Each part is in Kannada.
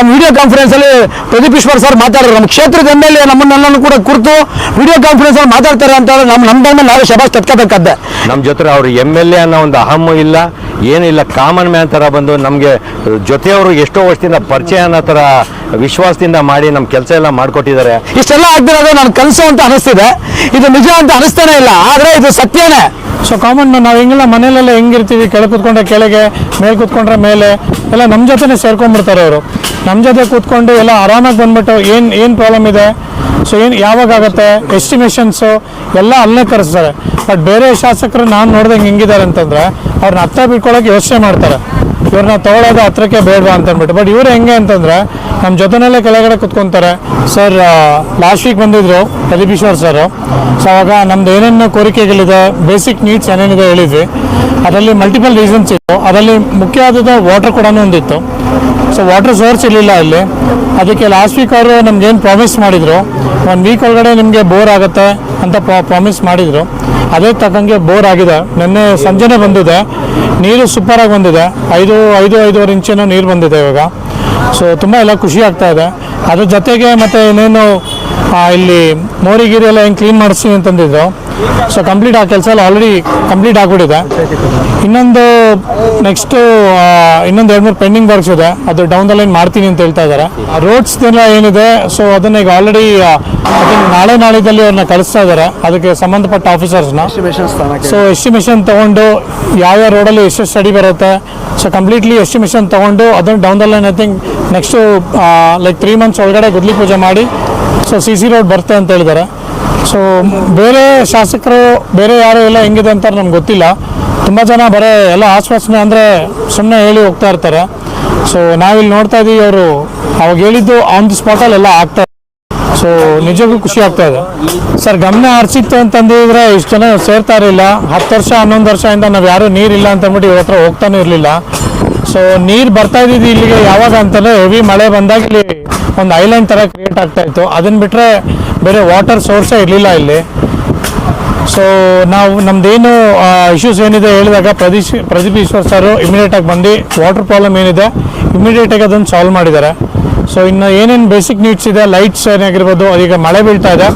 ನಮ್ಮ ವಿಡಿಯೋ ಕಾನ್ಫರೆನ್ಸ್ ಅಲ್ಲಿ ಪ್ರದೀಪ್ ಈಶ್ವರ್ ಸರ್ ಮಾತಾಡಿದ್ರು. ನಮ್ಮ ಕ್ಷೇತ್ರದ ಎಂ ಎಲ್ ಎ ನಮ್ಮನ್ನೆಲ್ಲನೂ ಕೂಡ ಕುರಿತು ವಿಡಿಯೋ ಕಾನ್ಫರೆನ್ಸ್ ಅಲ್ಲಿ ಮಾತಾಡ್ತಾರೆ ಅಂತ ನಮ್ಮ ನಮ್ಮ ನಾವೇ ಶಬಾಷ್ ತಟ್ಕೋಬೇಕಾದ್ದೆ ನಮ್ಮ ಜೊತೆ ಅವ್ರು ಎಂ ಎಲ್ ಎ ಅನ್ನೋ ಒಂದು ಅಹಮ್ಮ ಇಲ್ಲ, ಏನಿಲ್ಲ ಕಾಮನ್ ಮ್ಯಾನ್ ಥರ ಬಂದು ನಮಗೆ ಜೊತೆಯವರು ಎಷ್ಟೋ ವರ್ಷದಿಂದ ಪರಿಚಯ ಅನ್ನೋ ಥರ ವಿಶ್ವಾಸದಿಂದ ಮಾಡಿ ನಮ್ಮ ಕೆಲಸ ಎಲ್ಲ ಮಾಡಿಕೊಟ್ಟಿದ್ದಾರೆ. ಇಷ್ಟೆಲ್ಲ ಆಗ್ದಿರೋದು ನನ್ನ ಕನಸು ಅಂತ ಅನಿಸ್ತಿದೆ. ಇದು ನಿಜ ಅಂತ ಅನಿಸ್ತಾನೆ ಇಲ್ಲ. ಆದರೆ ಇದು ಸತ್ಯನೇ. ಸೊ ಕಾಮನ್ ನಾವು ಹೆಂಗೆಲ್ಲ ಮನೇಲೆಲ್ಲ ಹೆಂಗಿರ್ತೀವಿ? ಕೆಳ ಕೂತ್ಕೊಂಡ್ರೆ ಕೆಳಗೆ ಮೇಲೆ ಕೂತ್ಕೊಂಡ್ರೆ ಮೇಲೆ. ಎಲ್ಲ ನಮ್ಮ ಜೊತೆನೇ ಸೇರ್ಕೊಂಡ್ಬಿಡ್ತಾರೆ ಅವರು. ನಮ್ಮ ಜೊತೆ ಕೂತ್ಕೊಂಡು ಎಲ್ಲ ಆರಾಮಾಗಿ ಬಂದ್ಬಿಟ್ಟು ಏನು ಏನು ಪ್ರಾಬ್ಲಮ್ ಇದೆ? ಸೊ ಏನು ಯಾವಾಗ ಆಗುತ್ತೆ? ಎಸ್ಟಿಮೇಷನ್ಸು ಎಲ್ಲ ಅಲ್ಲೇ ಕರೆಸ್ತಾರೆ ಬಟ್ ಬೇರೆ ಶಾಸಕರು ನಾನು ನೋಡ್ದಂಗೆ ಹೆಂಗಿದ್ದಾರೆ ಅಂತಂದ್ರೆ ಅವ್ರನ್ನ ಅರ್ಥ ಬಿಟ್ಕೊಳ್ಳೋಕೆ ಯೋಚನೆ ಮಾಡ್ತಾರೆ. ಇವ್ರನ್ನ ತಗೊಳ್ಳೋದು ಹತ್ರಕ್ಕೆ ಬೇಡ ಅಂತ ಅಂದ್ಬಿಟ್ಟು ಬಟ್ ಇವ್ರು ಹೆಂಗೆ ಅಂತಂದ್ರೆ ನಮ್ಮ ಜೊತೆನಲ್ಲೇ ಕೆಳಗಡೆ ಕುತ್ಕೊಂತಾರೆ. ಸರ್ ಲಾಸ್ಟ್ ವೀಕ್ ಬಂದಿದ್ರು ಈಶ್ವರ್ ಸರ್ ಸೊ ಅವಾಗ ನಮ್ದು ಏನೇನು ಕೋರಿಕೆಗಳಿದೆ ಬೇಸಿಕ್ ನೀಡ್ಸ್ ಏನೇನಿದೆ ಹೇಳಿದ್ವಿ. ಅದರಲ್ಲಿ ಮಲ್ಟಿಪಲ್ ರೀಸನ್ಸ್ ಇತ್ತು. ಅದರಲ್ಲಿ ಮುಖ್ಯವಾದದ್ದು ವಾಟರ್ ಕೂಡ ಒಂದಿತ್ತು. ಸೊ ವಾಟರ್ ಸೋರ್ಸ್ ಇರಲಿಲ್ಲ ಅಲ್ಲಿ ಅದಕ್ಕೆ ಲಾಸ್ಟ್ ವೀಕ್ ಅವರು ಏನು ಪ್ರಾಮಿಸ್ ಮಾಡಿದರು? ಒಂದು ವೀಕ್ ಒಳಗಡೆ ನಿಮಗೆ ಬೋರ್ ಆಗುತ್ತೆ ಅಂತ ಪ್ರಾಮಿಸ್ ಮಾಡಿದರು. ಅದೇ ತಕ್ಕಂಗೆ ಬೋರ್ ಆಗಿದೆ. ನಿನ್ನೆ ಸಂಜೆನೆ ಬಂದಿದೆ. ನೀರು ಸೂಪರಾಗಿ ಬಂದಿದೆ. ಐದು ಐದು, ಐದೂವರೆ ಇಂಚಿನ ನೀರು ಬಂದಿದೆ ಇವಾಗ. ಸೊ ತುಂಬ ಎಲ್ಲ ಖುಷಿ ಆಗ್ತಾ ಇದೆ. ಅದ್ರ ಜೊತೆಗೆ ಮತ್ತು ಇನ್ನೇನು ಇಲ್ಲಿ ಮೋರಿಗಿರಿ ಎಲ್ಲ ಹೆಂಗೆ ಕ್ಲೀನ್ ಮಾಡಿಸ್ತೀವಿ ಅಂತಂದಿದ್ರು. ಸೊ ಕಂಪ್ಲೀಟ್ ಆ ಕೆಲಸ ಎಲ್ಲ ಆಲ್ರೆಡಿ ಕಂಪ್ಲೀಟ್ ಆಗಿಬಿಟ್ಟಿದೆ. ಇನ್ನೊಂದು ನೆಕ್ಸ್ಟ್ ಇನ್ನೊಂದು ಎರಡು ಮೂರು ಪೆಂಡಿಂಗ್ ವರ್ಕ್ಸ್ ಇದೆ. ಅದು ಡೌನ್ ದ ಲೈನ್ ಮಾಡ್ತೀನಿ ಅಂತ ಹೇಳ್ತಾ ಇದ್ದಾರೆ. ರೋಡ್ಸ್ ಎಲ್ಲ ಏನಿದೆ ಸೊ ಅದನ್ನ ಈಗ ಆಲ್ರೆಡಿ ನಾಳೆ ನಾಳೆದಲ್ಲಿ ಅವ್ರನ್ನ ಕಳಿಸ್ತಾ ಇದ್ದಾರೆ. ಅದಕ್ಕೆ ಸಂಬಂಧಪಟ್ಟ ಆಫೀಸರ್ಸ್ನ ಸೊ ಎಸ್ಟಿಮೇಷನ್ ತಗೊಂಡು ಯಾವ್ಯಾವ ರೋಡಲ್ಲಿ ಎಷ್ಟು ಸ್ಟಡಿ ಬರುತ್ತೆ. ಸೊ ಕಂಪ್ಲೀಟ್ಲಿ ಎಸ್ಟಿಮೇಷನ್ ತಗೊಂಡು ಅದನ್ನು down the line I think next like three months ಒಳಗಡೆ ಗುದ್ಲಿ ಪೂಜೆ ಮಾಡಿ ಸೊ ಸಿ ಸಿ ರೋಡ್ ಬರುತ್ತೆ ಅಂತ ಹೇಳಿದ್ದಾರೆ. ಸೊ ಬೇರೆ ಶಾಸಕರು, ಬೇರೆ ಯಾರು ಎಲ್ಲ ಹೆಂಗಿದೆ ಅಂತ ನಮ್ಗೆ ಗೊತ್ತಿಲ್ಲ. ತುಂಬ ಜನ ಬರೀ ಎಲ್ಲ ಆಶ್ವಾಸನೆ ಅಂದರೆ ಸುಮ್ಮನೆ ಹೇಳಿ ಹೋಗ್ತಾ ಇರ್ತಾರೆ. ಸೊ ನಾವಿಲ್ಲಿ ನೋಡ್ತಾ ಇದ್ದೀವಿ ಅವರು ಅವಾಗ ಹೇಳಿದ್ದು ಆನ್ ದಿ ಸ್ಪಾಟಲ್ಲಿ ಎಲ್ಲ ಆಗ್ತಾ ಸೊ ನಿಜಕ್ಕೂ ಖುಷಿ ಆಗ್ತಾ ಇದೆ. ಸರ್ ಗಮನ ಹರಿಸಿತ್ತು ಅಂತಂದಿದ್ರೆ ಇಷ್ಟು ಜನ ಸೇರ್ತಾ ಇರಲಿಲ್ಲ. ಹತ್ತು ವರ್ಷ, ಹನ್ನೊಂದು ವರ್ಷದಿಂದ ನಾವು ಯಾರು ನೀರಿಲ್ಲ ಅಂತಂದ್ಬಿಟ್ಟು ಇವತ್ತರ ಹತ್ರ ಹೋಗ್ತಾನೆ ಇರಲಿಲ್ಲ. ಸೊ ನೀರು ಬರ್ತಾ ಇದ್ದಿದ್ದು ಇಲ್ಲಿಗೆ ಯಾವಾಗ ಅಂತಂದ್ರೆ ಹೆವಿ ಮಳೆ ಬಂದಾಗ ಇಲ್ಲಿ ಒಂದು ಐಲ್ಯಾಂಡ್ ಥರ ಕ್ರಿಯೇಟ್ ಆಗ್ತಾ ಇತ್ತು. ಅದನ್ನ ಬಿಟ್ಟರೆ ಬೇರೆ ವಾಟರ್ ಸೋರ್ಸೇ ಇರಲಿಲ್ಲ ಇಲ್ಲಿ. ಸೊ ನಾವು ನಮ್ದೇನು ಇಶ್ಯೂಸ್ ಏನಿದೆ ಹೇಳಿದಾಗ ಪ್ರದೀಶ್, ಪ್ರದೀಪ್ ಈಶ್ವರ್ ಸರ್ ಇಮಿಡಿಯೇಟ್ ಆಗಿ ಬಂದು ವಾಟರ್ ಪ್ರಾಬ್ಲಮ್ ಏನಿದೆ ಇಮಿಡಿಯೇಟ್ ಆಗಿ ಅದನ್ನು ಸಾಲ್ವ್ ಮಾಡಿದ್ದಾರೆ. ಸೊ ಇನ್ನು ಏನೇನು ಬೇಸಿಕ್ ನೀಡ್ಸ್ ಇದೆ ಲೈಟ್ಸ್ ಏನಾಗಿರ್ಬೋದು ಅದೀಗ ಮಳೆ ಬೀಳ್ತಾ ಇದೆ.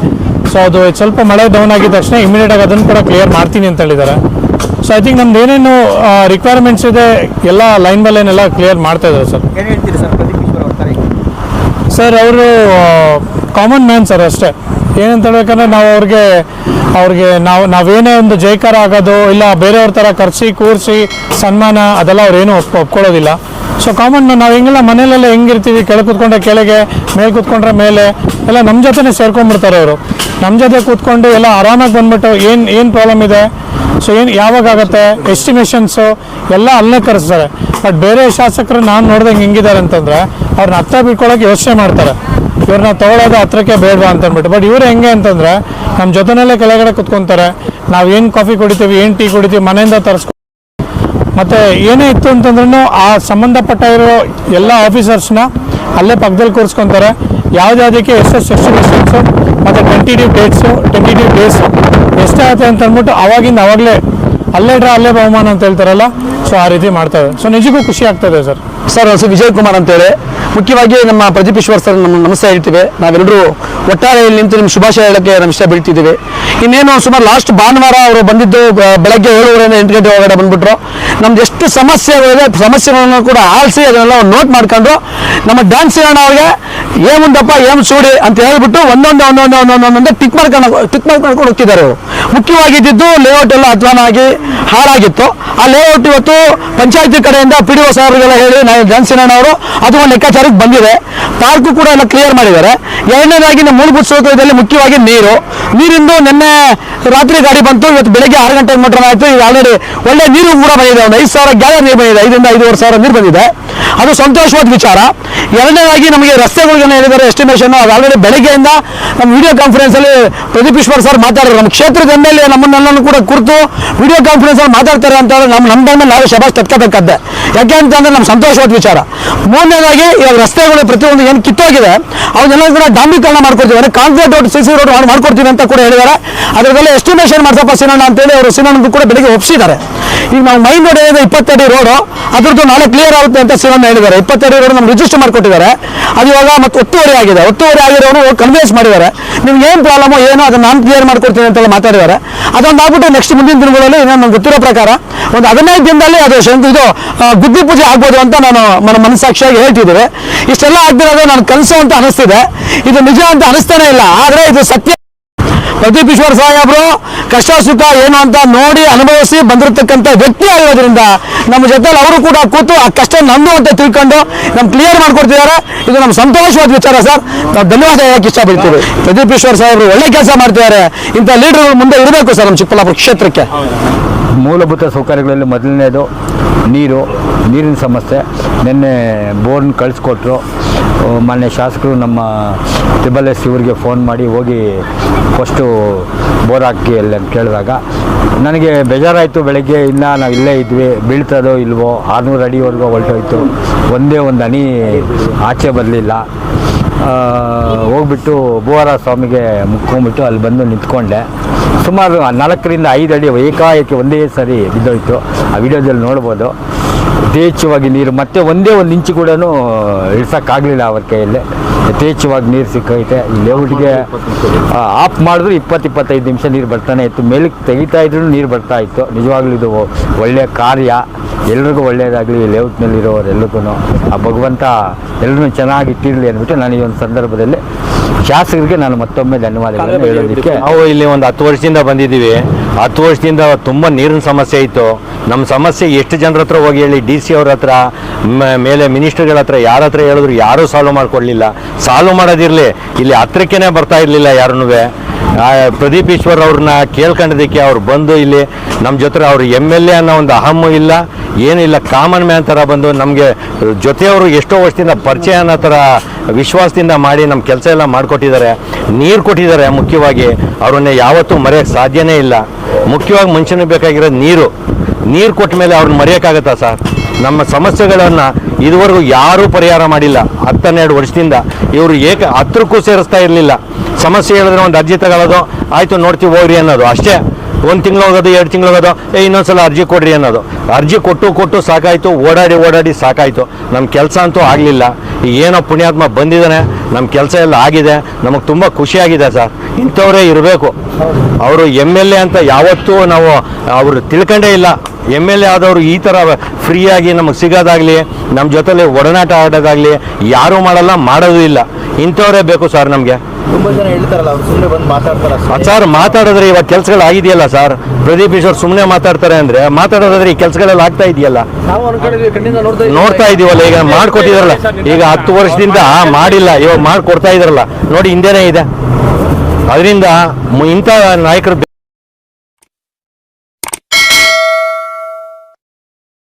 ಸೊ ಅದು ಸ್ವಲ್ಪ ಮಳೆ ಡೌನ್ ಆಗಿದ ತಕ್ಷಣ ಇಮಿಡಿಯೇಟ್ ಆಗಿ ಅದನ್ನು ಕೂಡ ಕ್ಲಿಯರ್ ಮಾಡ್ತೀನಿ ಅಂತ ಹೇಳಿದ್ದಾರೆ. ಸೊ ಐ ಥಿಂಕ್ ನಮ್ದು ಏನೇನು ರಿಕ್ವೈರ್ಮೆಂಟ್ಸ್ ಇದೆ ಎಲ್ಲ ಲೈನ್ ಬೈ ಲೈನ್ ಎಲ್ಲ ಕ್ಲಿಯರ್ ಮಾಡ್ತಾ ಇದ್ದಾರೆ ಸರ್ ಏನು ಹೇಳ್ತೀರಿ ಸರ್ ಪ್ರದೀಪ್ ಈಶ್ವರ್ ಅವ್ರ ಥರ ಸರ್ ಅವರು ಕಾಮನ್ ಮ್ಯಾನ್ ಸರ್ ಅಷ್ಟೇ. ಏನಂತ ಹೇಳ್ಬೇಕಂದ್ರೆ ನಾವು ಅವ್ರಿಗೆ ಅವ್ರಿಗೆ ನಾವು ನಾವೇನೇ ಒಂದು ಜೈಕಾರ ಆಗೋದು ಇಲ್ಲ ಬೇರೆಯವ್ರ ಥರ ಕರೆಸಿ ಕೂರಿಸಿ ಸನ್ಮಾನ ಅದೆಲ್ಲ ಅವ್ರೇನು ಒಪ್ ಒಪ್ಕೊಳ್ಳೋದಿಲ್ಲ. ಸೊ ಕಾಮನ್ ನಾವು ಹೆಂಗೆಲ್ಲ ಮನೇಲೆಲ್ಲ ಹೆಂಗಿರ್ತೀವಿ ಕೆಳಗೆ ಕೂತ್ಕೊಂಡ್ರೆ ಕೆಳಗೆ ಮೇಲೆ ಕೂತ್ಕೊಂಡ್ರೆ ಮೇಲೆ ಎಲ್ಲ ನಮ್ಮ ಜೊತೆನೇ ಸೇರ್ಕೊಂಡ್ಬಿಡ್ತಾರೆ ಅವರು. ನಮ್ಮ ಜೊತೆ ಕೂತ್ಕೊಂಡು ಎಲ್ಲ ಆರಾಮಾಗಿ ಬಂದ್ಬಿಟ್ಟು ಏನು ಏನು ಪ್ರಾಬ್ಲಮ್ ಇದೆ? ಸೊ ಏನು, ಯಾವಾಗ ಆಗುತ್ತೆ? ಎಸ್ಟಿಮೇಷನ್ಸು ಎಲ್ಲ ಅಲ್ಲೇ ಕರೆಸ್ತಾರೆ ಬಟ್ ಬೇರೆ ಶಾಸಕರು ನಾನು ನೋಡ್ದಂಗೆ ಹೆಂಗಿದ್ದಾರೆ ಅಂತಂದ್ರೆ ಅವ್ರನ್ನ ಹತ್ರ ಬಿಟ್ಕೊಳ್ಳೋಕೆ ಯೋಚನೆ ಮಾಡ್ತಾರೆ. ಇವ್ರನ್ನ ತೊಗೊಳೋದು ಹತ್ರಕ್ಕೆ ಬೇಡವಾ ಅಂತ ಅಂದ್ಬಿಟ್ಟು ಬಟ್ ಇವ್ರು ಹೆಂಗೆ ಅಂತಂದ್ರೆ ನಮ್ಮ ಜೊತೆನಲ್ಲೇ ಕೆಳಗಡೆ ಕುತ್ಕೊತಾರೆ. ನಾವು ಏನು ಕಾಫಿ ಕುಡಿತೀವಿ, ಏನು ಟೀ ಕುಡಿತೀವಿ, ಮನೆಯಿಂದ ತರಿಸ್ಕೊ ಮತ್ತು ಏನೇ ಇತ್ತು ಅಂತಂದ್ರೂ ಆ ಸಂಬಂಧಪಟ್ಟ ಇರೋ ಎಲ್ಲ ಆಫೀಸರ್ಸ್ನ ಅಲ್ಲೇ ಪಕ್ಕದಲ್ಲಿ ಕೂರಿಸ್ಕೊತಾರೆ. ಯಾವುದ್ಯಾವುದಕ್ಕೆ ಎಷ್ಟೆಷ್ಟು ಎಸ್ಟಿಮೇಷನ್ಸು ಮತ್ತು ಟೆಂಟಿಟಿವ್ ಡೇಟ್ಸು ಟೆಂಟಿಟಿವ್ ಡೇಸು ಎಷ್ಟಾಗುತ್ತೆ ಅಂತ ಅಂದ್ಬಿಟ್ಟು ಅವಾಗಿಂದ ಅವಾಗಲೇ ಅಲ್ಲೇ ಅಲ್ಲೇ ಬಹುಮಾನ ಅಂತ ಹೇಳ್ತಾರಲ್ಲ ಸೊ ಆ ರೀತಿ ಮಾಡ್ತಾರೆ ಸೊ ನಿಜಕ್ಕೂ ಖುಷಿ ಆಗ್ತದೆ ಸರ್. ಸರ್ ಹೆಸರು ವಿಜಯ್ ಕುಮಾರ್ ಅಂತೇಳಿ ಮುಖ್ಯವಾಗಿ ನಮ್ಮ ಪ್ರದೀಪ್ ಈಶ್ವರ್ ಸರ್ ನಮ್ಮ ನಮಸ್ತೆ ಹೇಳ್ತೀವಿ. ನಾವೆಲ್ಲರೂ ಒಟ್ಟಾರೆ ಇಲ್ಲಿ ನಿಂತು ನಿಮ್ಮ ಶುಭಾಶಯ ಹೇಳಕ್ಕೆ ನಮ್ಮ ಇಷ್ಟ ಬೀಳ್ತಿದ್ದೀವಿ. ಇನ್ನೇನು ಸುಮಾರು ಲಾಸ್ಟ್ ಭಾನುವಾರ ಅವರು ಬಂದಿದ್ದು ಬೆಳಗ್ಗೆ ಏಳುವರೆಯಿಂದ ಎಂಟು ಗಂಟೆ ಒಳಗಡೆ ಬಂದ್ಬಿಟ್ರು. ನಮ್ದು ಎಷ್ಟು ಸಮಸ್ಯೆಗಳಿದೆ, ಸಮಸ್ಯೆಗಳನ್ನು ಕೂಡ ಆಲಿಸಿ ಅದನ್ನೆಲ್ಲ ನೋಟ್ ಮಾಡ್ಕೊಂಡು, ನಮ್ಮ ಡ್ಯಾನ್ಸ್ ಅಣ್ಣ ಅವ್ರಿಗೆ ಏಮುಂದಪ್ಪ ಏಮ್ ಸೂಡಿ ಅಂತ ಹೇಳ್ಬಿಟ್ಟು ಒಂದೊಂದು ಒಂದೊಂದು ಒಂದೊಂದು ಒಂದೊಂದು ಟಿಕ್ ಮಾಡ್ಕೊಂಡು ಟಿಕ್ ಮಾಡ್ಕೊಂಡು ಹೋಗ್ತಿದ್ದಾರೆ ಅವರು. ಮುಖ್ಯವಾಗಿದ್ದು ಲೇಔಟ್ ಎಲ್ಲ ಅಧ್ವಾನ ಆಗಿ ಹಾಳಾಗಿತ್ತು. ಆ ಲೇಔಟ್ ಇವತ್ತು ಪಂಚಾಯತಿ ಕಡೆಯಿಂದ ಪಿ ಡಿ ಒ ಸಾಹೇಬ್ರಿಗೆಲ್ಲ ಹೇಳಿ ನಾವು ಜಾನ್ಸಿನಣ್ಣ ಅವರು, ಅದು ಒಂದು ಲೆಕ್ಕಾಚಾರಕ್ಕೆ ಬಂದಿದೆ. ಪಾರ್ಕು ಕೂಡ ಎಲ್ಲ ಕ್ಲಿಯರ್ ಮಾಡಿದ್ದಾರೆ. ಎರಡನೇದಾಗಿ ನಮ್ಮ ಮೂಲಭೂತ ಸೌಕರ್ಯದಲ್ಲಿ ಮುಖ್ಯವಾಗಿ ನೀರು. ನೀರಿಂದು ನಿನ್ನೆ ರಾತ್ರಿ ಗಾಡಿ ಬಂತು, ಇವತ್ತು ಬೆಳಗ್ಗೆ ಆರು ಗಂಟೆ ಮಟ್ಟ ಆಯಿತು, ಈಗ ಆಲ್ರೆಡಿ ಒಳ್ಳೆ ನೀರು ಕೂಡ ಬಂದಿದೆ, ಒಂದು ಐದು ಸಾವಿರ ಗ್ಯಾಲರ್ ನೀರು ಬಂದಿದೆ, ಐದರಿಂದ ಐದುವರೆ ಸಾವಿರ ನೀರು ಬಂದಿದೆ. ಅದು ಸಂತೋಷವಾದ ವಿಚಾರ. ಎರಡನೇದಾಗಿ ನಮಗೆ ರಸ್ತೆಗಳಿಗೆ ಹೇಳಿದ್ದಾರೆ ಎಸ್ಟಿಮೇಷನ್ ಅದು ಆಲ್ರೆಡಿ ಬೆಳಗ್ಗೆಯಿಂದ ನಮ್ಮ ವಿಡಿಯೋ ಕಾನ್ಫರೆನ್ಸ್ ಅಲ್ಲಿ ಪ್ರದೀಪ್ ಈಶ್ವರ್ ಸರ್ ಮಾತಾಡಿದ್ರು. ನಮ್ಮ ಕ್ಷೇತ್ರದ ಎಂ ಎಲ್ ಎ ನಮ್ಮನ್ನೆಲ್ಲನೂ ಕೂಡ ಕುರಿತು ವಿಡಿಯೋ ಕಾನ್ಫರೆನ್ಸ್ ಅಲ್ಲಿ ಮಾತಾಡ್ತಾರೆ ಅಂತ ನಮ್ಮ ನಮ್ಮ ಮೇಲೆ ನಾವೇ ಶಬಾಸ್ ತಟ್ಕೋಬೇಕಾದ್ದೆ ಯಾಕೆ ಅಂತಂದ್ರೆ ನಮ್ಮ ಸಂತೋಷವಾದ ವಿಚಾರ. ಮೂರನೇದಾಗಿ ಇವಾಗ ರಸ್ತೆಗಳು ಪ್ರತಿಯೊಂದು ಏನು ಕಿತ್ತೋಗಿದೆ, ಅವನ್ನೆಲ್ಲ ಕೂಡ ಡಾಂಬೀಕರಣ ಮಾಡ್ಕೊಡ್ತೀವಿ. ಅಂದರೆ concrete road C C road ಮಾಡ್ಕೊಡ್ತೀವಿ ಅಂತ ಕೂಡ ಹೇಳಿದ್ದಾರೆ. ಅದರಲ್ಲಿ ಎಸ್ಟಿಮೇಷನ್ ಮಾಡ್ಸಪ್ಪ ಸಿನಣ್ಣ ಅಂತೇಳಿ ಅವರು ಸಿನಣ್ಣಗೂ ಕೂಡ ಬೆಳಿಗ್ಗೆ ಒಪ್ಪಿಸಿದ್ದಾರೆ ಈಗ ನಾವು ರೋಡ್ ಏನಿದೆ ಇಪ್ಪತ್ತಡಿ ರೋಡು ಅದ್ರದ್ದು ನಾಳೆ ಕ್ಲಿಯರ್ ಆಗುತ್ತೆ ಅಂತ ಸಿಎಂ ಹೇಳಿದ್ದಾರೆ. ಇಪ್ಪತ್ತಡಿ ರೋಡ್ ನಮ್ಗೆ ರಿಜಿಸ್ಟರ್ ಮಾಡಿಕೊಟ್ಟಿದ್ದಾರೆ. ಅದು ಇವಾಗ ಮತ್ತೆ ಒತ್ತುವರಿ ಆಗಿದೆ. ಒತ್ತುವರಿ ಆಗಿರೋನು ಕನ್ವಿನ್ಸ್ ಮಾಡಿದ್ದಾರೆ. ನಿಮ್ಗೆ ಏನು ಪ್ರಾಬ್ಲಮೋ ಏನೋ ಅದನ್ನು ನಾನು ಕ್ಲಿಯರ್ ಮಾಡ್ಕೊಡ್ತೀನಿ ಅಂತೆಲ್ಲ ಮಾತಾಡಿದ್ದಾರೆ. ಅದೊಂದು ಆಗ್ಬಿಟ್ಟು ನೆಕ್ಸ್ಟ್ ಮುಂದಿನ ದಿನಗಳಲ್ಲಿ ನಮ್ಗೆ ಗೊತ್ತಿರೋ ಪ್ರಕಾರ ಒಂದು ಹದಿನೈದು ದಿನದಲ್ಲಿ ಅದು ಶಂಕು ಇದು ಗುದ್ದಿ ಪೂಜೆ ಆಗ್ಬೋದು ಅಂತ ನಾನು ನನ್ನ ಮನಸ್ಸಾಕ್ಷಿಯಾಗಿ ಹೇಳ್ತಿದ್ದೇವೆ. ಇಷ್ಟೆಲ್ಲ ಆಗ್ತಿರೋದು ನಾನು ಕನಸು ಅಂತ ಅನಿಸ್ತಿದೆ. ಇದು ನಿಜ ಅಂತ ಅನಿಸ್ತಾನೆ ಇಲ್ಲ. ಆದರೆ ಇದು ಸತ್ಯ ಪ್ರದೀಪ್ ಈಶ್ವರ ಸಾಹೇಬ್ರು ಕಷ್ಟ ಸುಖ ಏನು ಅಂತ ನೋಡಿ ಅನುಭವಿಸಿ ಬಂದಿರತಕ್ಕಂಥ ವ್ಯಕ್ತಿ ಆಗಿರೋದ್ರಿಂದ ನಮ್ಮ ಜೊತೆಲಿ ಅವರು ಕೂಡ ಕೂತು ಆ ಕಷ್ಟ ನಂದು ಅಂತ ತಿಳ್ಕೊಂಡು ನಮ್ಗೆ ಕ್ಲಿಯರ್ ಮಾಡ್ಕೊಡ್ತಿದ್ದಾರೆ. ಇದು ನಮ್ಮ ಸಂತೋಷವಾದ ವಿಚಾರ ಸರ್. ನಾವು ಧನ್ಯವಾದ ಹೇಳಕ್ಕೆ ಇಷ್ಟಪಡ್ತೀವಿ. ಪ್ರದೀಪ್ ಈಶ್ವರ್ ಸಾಹೇಬ್ರು ಒಳ್ಳೆ ಕೆಲಸ ಮಾಡ್ತಿದ್ದಾರೆ. ಇಂಥ ಲೀಡರ್ ಮುಂದೆ ಇರಬೇಕು ಸರ್ ನಮ್ಮ ಚಿಕ್ಕಬಳ್ಳಾಪುರ ಕ್ಷೇತ್ರಕ್ಕೆ. ಮೂಲಭೂತ ಸೌಕರ್ಯಗಳಲ್ಲಿ ಮೊದಲನೇದು ನೀರು, ನೀರಿನ ಸಮಸ್ಯೆ, ನಿನ್ನೆ ಬೋರ್ನ್ ಕಳಿಸ್ಕೊಟ್ರು. ಮಾನ್ಯ ಶಾಸಕರು, ನಮ್ಮ ತ್ರಿಬಲ್ ಎಸ್ ಇವರಿಗೆ ಫೋನ್ ಮಾಡಿ ಹೋಗಿ ಫಸ್ಟು ಬೋರ್ ಹಾಕಿ ಅಲ್ಲಿ ಅಂತ ಕೇಳಿದಾಗ, ನನಗೆ ಬೇಜಾರಾಯಿತು ಬೆಳಗ್ಗೆ, ಇನ್ನು ನಾವು ಇಲ್ಲೇ ಇದ್ವಿ, ಬೀಳ್ತದೋ ಇಲ್ವೋ, ಆರುನೂರು ಅಡಿವರೆಗೂ ಹೊರಟೋಯ್ತು ಒಂದೇ ಒಂದು ಹನಿ ಆಚೆ ಬರಲಿಲ್ಲ. ಹೋಗ್ಬಿಟ್ಟು ಭುವರ ಸ್ವಾಮಿಗೆ ಮುಕ್ಕೊಂಬಿಟ್ಟು ಅಲ್ಲಿ ಬಂದು ನಿಂತ್ಕೊಂಡೆ. ಸುಮಾರು ನಾಲ್ಕರಿಂದ ಐದು ಅಡಿ ಏಕಾಏಕಿ ಒಂದೇ ಸರಿ ಬಿದ್ದೋಯ್ತು. ಆ ವಿಡಿಯೋದಲ್ಲಿ ನೋಡ್ಬೋದು. ಯಥೇಚ್ಛವಾಗಿ ನೀರು, ಮತ್ತೆ ಒಂದೇ ಒಂದು ಇಂಚು ಕೂಡ ಇಳ್ಸೋಕ್ಕಾಗಲಿಲ್ಲ ಅವ್ರ ಕೈಯಲ್ಲಿ. ಯಥೇಚ್ಛವಾಗಿ ನೀರು ಸಿಕ್ಕೈತೆ. ಲೇಔಟ್ಗೆ ಆಫ್ ಮಾಡಿದ್ರು ಇಪ್ಪತ್ತು, ಇಪ್ಪತ್ತೈದು ನಿಮಿಷ ನೀರು ಬರ್ತಾನೆ ಇತ್ತು. ಮೇಲಕ್ಕೆ ತೆಗಿತಾ ಇದ್ರು ನೀರು ಬರ್ತಾ ಇತ್ತು. ನಿಜವಾಗ್ಲೂ ಇದು ಒಳ್ಳೆಯ ಕಾರ್ಯ. ಎಲ್ರಿಗೂ ಒಳ್ಳೆಯದಾಗಲಿ ಲೇಔಟ್ನಲ್ಲಿರೋರೆಲ್ಲರಿಗೂ ಆ ಭಗವಂತ ಎಲ್ಲರೂ ಚೆನ್ನಾಗಿ ಇಟ್ಟಿರಲಿ ಅಂದ್ಬಿಟ್ಟು ನಾನು ಈ ಒಂದು ಸಂದರ್ಭದಲ್ಲಿ ಶಾಸಕರಿಗೆ ನಾನು ಮತ್ತೊಮ್ಮೆ ಧನ್ಯವಾದಗಳನ್ನು ಹೇಳೋದಕ್ಕೆ ನಾವು ಇಲ್ಲಿ ಒಂದು ಹತ್ತು ವರ್ಷದಿಂದ ಬಂದಿದ್ದೀವಿ. ಹತ್ತು ವರ್ಷದಿಂದ ತುಂಬ ನೀರಿನ ಸಮಸ್ಯೆ ಇತ್ತು. ನಮ್ಮ ಸಮಸ್ಯೆ ಎಷ್ಟು ಜನರ ಹತ್ರ ಹೋಗಿ ಹೇಳಿ ಡಿ ಸಿ ಅವ್ರ ಹತ್ರ ಮ- ಮೇಲೆ ಮಿನಿಸ್ಟರ್ಗಳ ಹತ್ರ ಯಾರ ಹತ್ರ ಹೇಳಿದ್ರು ಯಾರೂ ಸಾಲ್ವ್ ಮಾಡ್ಕೊಡ್ಲಿಲ್ಲ. ಸಾಲ್ವ್ ಮಾಡೋದಿರಲಿ. ಇಲ್ಲಿ ಹತ್ರಕ್ಕೇನೆ ಬರ್ತಾ ಇರಲಿಲ್ಲ ಯಾರೂ ಪ್ರದೀಪ್ ಈಶ್ವರ್ ಅವ್ರನ್ನ ಕೇಳ್ಕೊಂಡಿದ್ದಕ್ಕೆ ಅವ್ರು ಬಂದು ಇಲ್ಲಿ ನಮ್ಮ ಜೊತೆ ಅವ್ರು ಎಂ ಎಲ್ ಎ ಅನ್ನೋ ಒಂದು ಅಹಮ್ಮು ಇಲ್ಲ ಏನಿಲ್ಲ ಕಾಮನ್ ಮ್ಯಾನ್ ಥರ ಬಂದು ನಮಗೆ ಜೊತೆಯವರು ಎಷ್ಟೋ ವರ್ಷದಿಂದ ಪರಿಚಯ ಅನ್ನೋ ಥರ ವಿಶ್ವಾಸದಿಂದ ಮಾಡಿ ನಮ್ಮ ಕೆಲಸ ಎಲ್ಲ ಮಾಡಿಕೊಟ್ಟಿದ್ದಾರೆ. ನೀರು ಕೊಟ್ಟಿದ್ದಾರೆ ಮುಖ್ಯವಾಗಿ. ಅವ್ರನ್ನ ಯಾವತ್ತೂ ಮರೆಯೋಕ್ಕೆ ಸಾಧ್ಯನೇ ಇಲ್ಲ. ಮುಖ್ಯವಾಗಿ ಮನುಷ್ಯನಿಗೆ ಬೇಕಾಗಿರೋದು ನೀರು. ನೀರು ಕೊಟ್ಟ ಮೇಲೆ ಅವ್ರನ್ನ ಮರೆಯೋಕ್ಕಾಗತ್ತಾ ಸರ್? ನಮ್ಮ ಸಮಸ್ಯೆಗಳನ್ನು ಇದುವರೆಗೂ ಯಾರೂ ಪರಿಹಾರ ಮಾಡಿಲ್ಲ. ಹತ್ತನ್ನೆರಡು ವರ್ಷದಿಂದ ಇವರು ಏಕ ಹತ್ರಕ್ಕೂ ಸೇರಿಸ್ತಾ ಇರಲಿಲ್ಲ. ಸಮಸ್ಯೆ ಹೇಳಿದ್ರೆ ಒಂದು ಅರ್ಜಿ ತಗೊಳ್ಳೋದು, ಆಯಿತು ನೋಡ್ತೀವಿ, ಹೋಗ್ರಿ ಅನ್ನೋದು. ಅಷ್ಟೇ. ಒಂದು ತಿಂಗಳು ಹೋಗೋದು, ಎರಡು ತಿಂಗಳು ಹೋಗೋದು, ಏ, ಇನ್ನೊಂದ್ಸಲ ಅರ್ಜಿ ಕೊಡ್ರಿ ಅನ್ನೋದು. ಅರ್ಜಿ ಕೊಟ್ಟು ಕೊಟ್ಟು ಸಾಕಾಯಿತು, ಓಡಾಡಿ ಓಡಾಡಿ ಸಾಕಾಯಿತು. ನಮ್ಮ ಕೆಲಸ ಅಂತೂ ಆಗಲಿಲ್ಲ. ಏನೋ ಪುಣ್ಯಾತ್ಮ ಬಂದಿದ್ದಾನೆ ನಮ್ಮ ಕೆಲಸ ಎಲ್ಲ ಆಗಿದೆ. ನಮಗೆ ತುಂಬ ಖುಷಿಯಾಗಿದೆ ಸರ್. ಇಂಥವರೇ ಇರಬೇಕು. ಅವರು ಎಂ ಎಲ್ ಎ ಅಂತ ಯಾವತ್ತೂ ನಾವು ಅವರು ತಿಳ್ಕೊಂಡೇ ಇಲ್ಲ. ಎಂ ಎಲ್ ಎ ಆದವರು ಈ ಥರ ಫ್ರೀಯಾಗಿ ನಮಗೆ ಸಿಗೋದಾಗಲಿ ನಮ್ಮ ಜೊತೆಲಿ ಒಡನಾಟ ಆಡೋದಾಗಲಿ, ಯಾರೂ ಮಾಡಲ್ಲ, ಮಾಡೋದೂ ಇಲ್ಲ. ಇಂಥವರೇ ಬೇಕು ಸರ್ ನಮಗೆ. ತುಂಬಾ ಜನ ಹೇಳ್ತಾರಲ್ಲ ಅವ್ರು ಸುಮ್ಮನೆ ಬಂದು ಮಾತಾಡ್ತಾರ ಸರ್ ಮಾತಾಡಿದ್ರೆ ಇವಾಗ ಕೆಲಸಗಳು ಆಗಿದೆಯಲ್ಲ ಸರ್? ಪ್ರದೀಪ್ ಈಶ್ವರ್ ಸುಮ್ಮನೆ ಮಾತಾಡ್ತಾರೆ ಅಂದ್ರೆ ಮಾತಾಡೋದಾದ್ರೆ ಈ ಕೆಲಸಗಳೆಲ್ಲ ಆಗ್ತಾ ಇದೆಯಲ್ಲ? ನೋಡ್ತಾ ಇದೀವಲ್ಲ ಈಗ ಮಾಡ್ಕೊಟ್ಟಿದ್ರಲ್ಲ ಈಗ ಹತ್ತು ವರ್ಷದಿಂದ ಮಾಡಿಲ್ಲ ಇವಾಗ ಮಾಡ್ಕೊಡ್ತಾ ಇದ್ರಲ್ಲ. ನೋಡಿ ಹಿಂದೆನೇ ಇದೆ. ಅದರಿಂದ ಇಂಥ ನಾಯಕರು